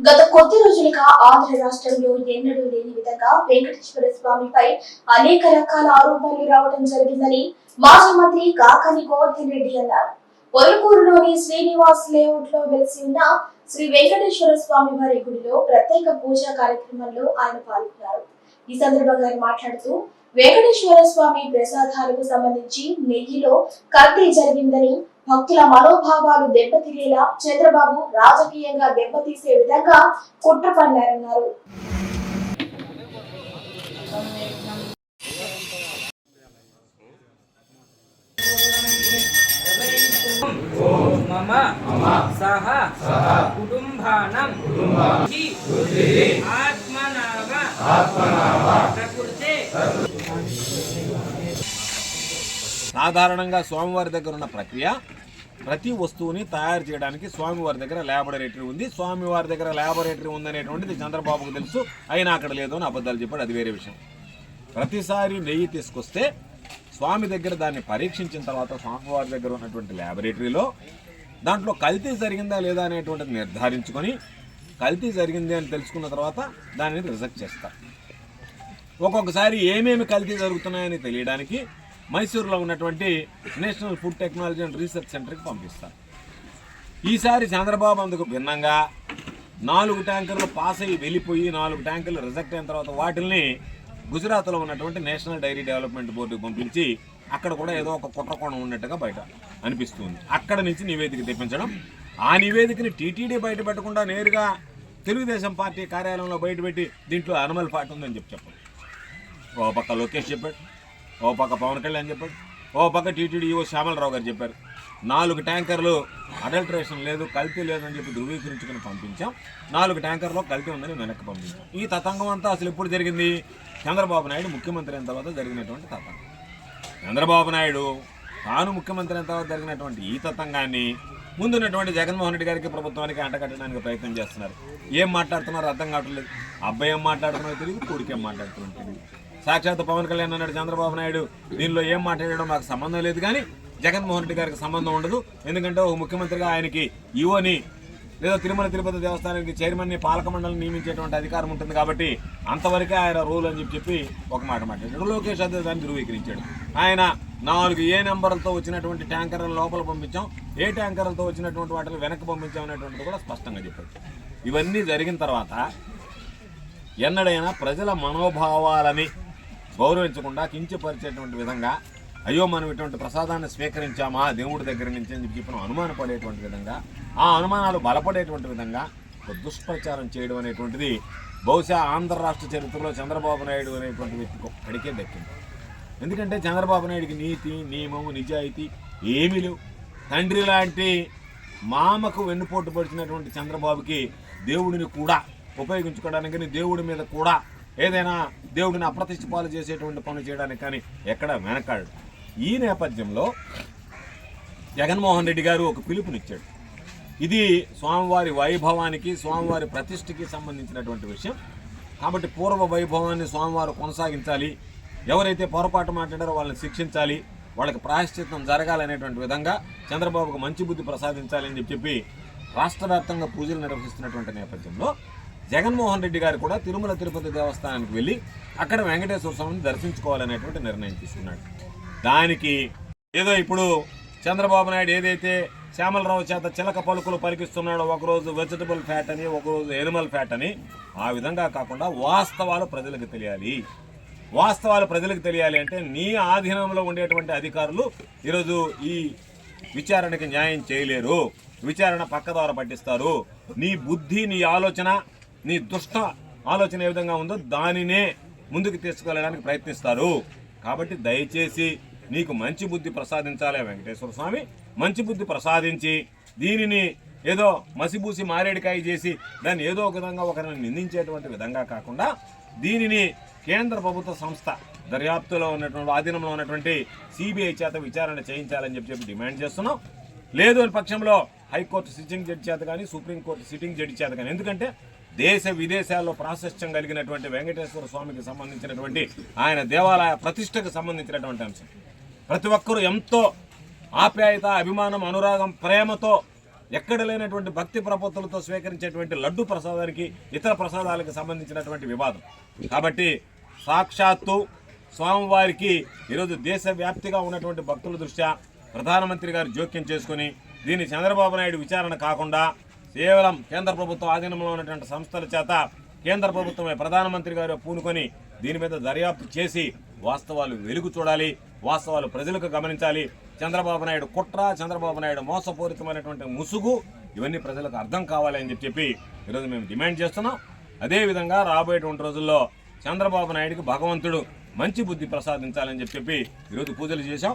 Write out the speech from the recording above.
గత కొద్ది రోజులుగా ఆంధ్ర రాష్ట్రంలో ఎన్నడూ లేని విధంగా వెంకటేశ్వర స్వామిపై అనేక రకాల ఆరోపణలు రావడం జరిగిందని మాజీ మంత్రి కాకాని గోవర్ధన్ రెడ్డి అన్నారు. పొలకూరులోని శ్రీనివాస్ లేఅవుట్లో వెలిసి ఉన్న శ్రీ వెంకటేశ్వర స్వామి వారి గుడిలో ప్రత్యేక పూజా కార్యక్రమంలో ఆయన పాల్గొన్నారు. ఈ సందర్భంగా ఆయన మాట్లాడుతూ వెంకటేశ్వర స్వామి ప్రసాదాలకు సంబంధించి నెయ్యిలో కల్తీ జరిగిందని భక్తుల మనోభావాలు దెబ్బతినేలా చంద్రబాబు రాజకీయంగా దెబ్బతీసే విధంగా కుట్ర పన్నారన్నారు మమ సహ కుటుంబానం హి ఆత్మనావ ప్రకృతే. సాధారణంగా స్వామివారి దగ్గర ఉన్న ప్రక్రియ ప్రతి వస్తువుని తయారు చేయడానికి స్వామివారి దగ్గర ల్యాబొరేటరీ ఉంది. స్వామివారి దగ్గర ల్యాబొరేటరీ ఉందనేటువంటిది చంద్రబాబుకు తెలుసు. అయినా అక్కడ లేదు అని అబద్ధాలు చెప్పాడు. అది వేరే విషయం. ప్రతిసారి నెయ్యి తీసుకొస్తే స్వామి దగ్గర దాన్ని పరీక్షించిన తర్వాత స్వామివారి దగ్గర ఉన్నటువంటి ల్యాబొరేటరీలో దాంట్లో కల్తీ జరిగిందా లేదా అనేటువంటిది నిర్ధారించుకొని కల్తీ జరిగింది అని తెలుసుకున్న తర్వాత దానిని రిజెక్ట్ చేస్తారు. ఒక్కొక్కసారి ఏమేమి కల్తీ జరుగుతున్నాయని తెలియడానికి మైసూరులో ఉన్నటువంటి national food technology and research సెంటర్కి పంపిస్తారు ఈసారి చంద్రబాబు అందుకు భిన్నంగా నాలుగు ట్యాంకర్లు పాస్ అయ్యి వెళ్ళిపోయి నాలుగు ట్యాంకర్లు రిజెక్ట్ అయిన తర్వాత వాటిల్ని గుజరాత్లో ఉన్నటువంటి నేషనల్ డైరీ డెవలప్మెంట్ బోర్డుకి పంపించి అక్కడ కూడా ఏదో ఒక కుట్రకోణం ఉన్నట్టుగా బయట అనిపిస్తుంది. అక్కడ నుంచి నివేదిక తెప్పించడం ఆ నివేదికని టీటీడీ బయట పెట్టకుండా నేరుగా తెలుగుదేశం పార్టీ కార్యాలయంలో బయటపెట్టి దీంట్లో అనిమల్ పార్టీ ఉందని చెప్పి చెప్పండి. ఒక పక్క లోకేష్ చెప్పాడు. ఓ పక్క పవన్ కళ్యాణ్ చెప్పాడు. ఓ పక్క టీటీడీఓ శ్యామలరావు గారు చెప్పారు. నాలుగు ట్యాంకర్లు అడల్టరేషన్ లేదు కల్తీ లేదని చెప్పి ధృవీకరించుకుని పంపించాం. నాలుగు ట్యాంకర్లో కల్తీ ఉందని వెనక్కి పంపించాం. ఈ తతంగం అంతా అసలు ఎప్పుడు జరిగింది? చంద్రబాబు నాయుడు ముఖ్యమంత్రి అయిన తర్వాత జరిగినటువంటి తతంగం. చంద్రబాబు నాయుడు తాను ముఖ్యమంత్రి అయిన తర్వాత జరిగినటువంటి ఈ తతంగాన్ని ముందున్నటువంటి జగన్మోహన్ రెడ్డి గారికి ప్రభుత్వానికి అంటకట్టడానికి ప్రయత్నం చేస్తున్నారు. ఏం మాట్లాడుతున్నారో? అర్థం కావట్లేదు. అబ్బాయి ఏం మాట్లాడుతున్నారో తెలియదు కొడుకు ఏం మాట్లాడుతున్నారో తెలియదు. సాక్షాత్ పవన్ కళ్యాణ్ అన్నాడు చంద్రబాబు నాయుడు దీనిలో ఏం మాట్లాడడం మాకు సంబంధం లేదు కానీ జగన్మోహన్ రెడ్డి గారికి సంబంధం ఉండదు. ఎందుకంటే ఒక ముఖ్యమంత్రిగా ఆయనకి ఈవోని లేదా తిరుమల తిరుపతి దేవస్థానానికి చైర్మన్ని పాలక మండలిని నియమించేటువంటి అధికారం ఉంటుంది కాబట్టి అంతవరకే ఆయన రూల్ అని చెప్పి చెప్పి ఒక మాట మాట్లాడాడు. లోకేష్ అదే దాన్ని ధృవీకరించాడు. ఆయన నాలుగు ఏ నెంబర్లతో వచ్చినటువంటి ట్యాంకర్లను లోపల పంపించాం. ఏ ట్యాంకర్లతో వచ్చినటువంటి వాటిని వెనక్కి పంపించాం అనేటువంటిది కూడా స్పష్టంగా చెప్పాడు. ఇవన్నీ జరిగిన తర్వాత ఎన్నడైనా ప్రజల మనోభావాలని గౌరవించకుండా కించపరిచేటువంటి విధంగా అయ్యో మనం ఇటువంటి ప్రసాదాన్ని స్వీకరించామా దేవుడి దగ్గర నుంచి అని చెప్పి మనం అనుమానపడేటువంటి విధంగా ఆ అనుమానాలు బలపడేటువంటి విధంగా దుష్ప్రచారం చేయడం అనేటువంటిది బహుశా ఆంధ్ర రాష్ట్ర చరిత్రలో చంద్రబాబు నాయుడు అనేటువంటి వ్యక్తికి ఒక్కడికే దక్కింది. ఎందుకంటే చంద్రబాబు నాయుడికి నీతి నియమము నిజాయితీ ఏమీ లేవు. తండ్రి లాంటి మామకు వెన్నుపోటు పడిచినటువంటి చంద్రబాబుకి దేవుడిని కూడా ఉపయోగించుకోవడానికి దేవుడి మీద కూడా ఏదైనా దేవుడిని అప్రతిష్ట పాలు చేసేటువంటి పనులు చేయడానికి కానీ ఎక్కడ వెనకాడు ఈ నేపథ్యంలో జగన్మోహన్ రెడ్డి గారు ఒక పిలుపునిచ్చాడు. ఇది స్వామివారి వైభవానికి స్వామివారి ప్రతిష్టకి సంబంధించినటువంటి విషయం. కాబట్టి పూర్వ వైభవాన్ని స్వామివారు కొనసాగించాలి. ఎవరైతే పొరపాటు మాట్లాడారో వాళ్ళని శిక్షించాలి. వాళ్ళకి ప్రాయశ్చిత్తం జరగాలనేటువంటి విధంగా చంద్రబాబుకు మంచి బుద్ధి ప్రసాదించాలి అని చెప్పి రాష్ట్ర వ్యాప్తంగా పూజలు నిర్వహిస్తున్నటువంటి నేపథ్యంలో జగన్మోహన్ రెడ్డి గారు కూడా తిరుమల తిరుపతి దేవస్థానానికి వెళ్ళి అక్కడ వెంకటేశ్వర స్వామిని దర్శించుకోవాలనేటువంటి నిర్ణయం తీసుకున్నాడు. దానికి ఏదో ఇప్పుడు చంద్రబాబు నాయుడు ఏదైతే శ్యామలరావు చేత చిలక పలుకులు పలికిస్తున్నాడో ఒకరోజు వెజిటబుల్ ఫ్యాట్ అని ఒకరోజు ఎనిమల్ ఫ్యాట్ అని ఆ విధంగా కాకుండా వాస్తవాలు ప్రజలకు తెలియాలి. వాస్తవాలు ప్రజలకు తెలియాలి అంటే నీ ఆధీనంలో ఉండేటువంటి అధికారులు ఈరోజు ఈ విచారణకి న్యాయం చేయలేరు. విచారణ పక్కదార పట్టిస్తారు. నీ బుద్ధి నీ ఆలోచన నీ దుష్ట ఆలోచన ఏ విధంగా ఉందో దానినే ముందుకు తీసుకెళ్ళడానికి ప్రయత్నిస్తారు. కాబట్టి దయచేసి నీకు మంచి బుద్ధి ప్రసాదించాలి వెంకటేశ్వర స్వామి. మంచి బుద్ధి ప్రసాదించి దీనిని ఏదో మసిబూసి మారేడికాయ చేసి దాన్ని ఏదో ఒక విధంగా ఒకరిని నిందించేటువంటి విధంగా కాకుండా దీనిని కేంద్ర ప్రభుత్వ సంస్థ దర్యాప్తులో ఉన్నటువంటి ఆధీనంలో ఉన్నటువంటి సిబిఐ చేత విచారణ చేయించాలని చెప్పి చెప్పి డిమాండ్ చేస్తున్నాం. లేదు అని పక్షంలో హైకోర్టు సిట్టింగ్ జడ్జి చేత కానీ సుప్రీంకోర్టు సిట్టింగ్ జడ్జి చేత కానీ. ఎందుకంటే దేశ విదేశాల్లో ప్రాశస్త్యం కలిగినటువంటి వెంకటేశ్వర స్వామికి సంబంధించినటువంటి ఆయన దేవాలయ ప్రతిష్టకు సంబంధించినటువంటి అంశం. ప్రతి ఒక్కరూ ఎంతో ఆప్యాయత అభిమానం అనురాగం ప్రేమతో ఎక్కడ లేనటువంటి భక్తి ప్రపత్తులతో స్వీకరించేటువంటి లడ్డు ప్రసాదానికి ఇతర ప్రసాదాలకు సంబంధించినటువంటి వివాదం. కాబట్టి సాక్షాత్తు స్వామివారికి ఈరోజు దేశవ్యాప్తిగా ఉన్నటువంటి భక్తుల దృష్ట్యా ప్రధానమంత్రి గారు జోక్యం చేసుకుని దీన్ని చంద్రబాబు నాయుడు విచారణ కాకుండా కేవలం కేంద్ర ప్రభుత్వం ఆధీనంలో ఉన్నటువంటి సంస్థల చేత కేంద్ర ప్రభుత్వమే ప్రధానమంత్రి గారు పూనుకొని దీని మీద దర్యాప్తు చేసి వాస్తవాలు వెలుగు చూడాలి వాస్తవాలు ప్రజలకు గమనించాలి. చంద్రబాబు నాయుడు కుట్ర చంద్రబాబు నాయుడు మోసపూరితమైనటువంటి ముసుగు ఇవన్నీ ప్రజలకు అర్థం కావాలి అని చెప్పి ఈరోజు మేము డిమాండ్ చేస్తున్నాం. అదేవిధంగా రాబోయేటువంటి రోజుల్లో చంద్రబాబు నాయుడికి భగవంతుడు మంచి బుద్ధి ప్రసాదించాలని చెప్పి చెప్పి ఈరోజు పూజలు చేశాం.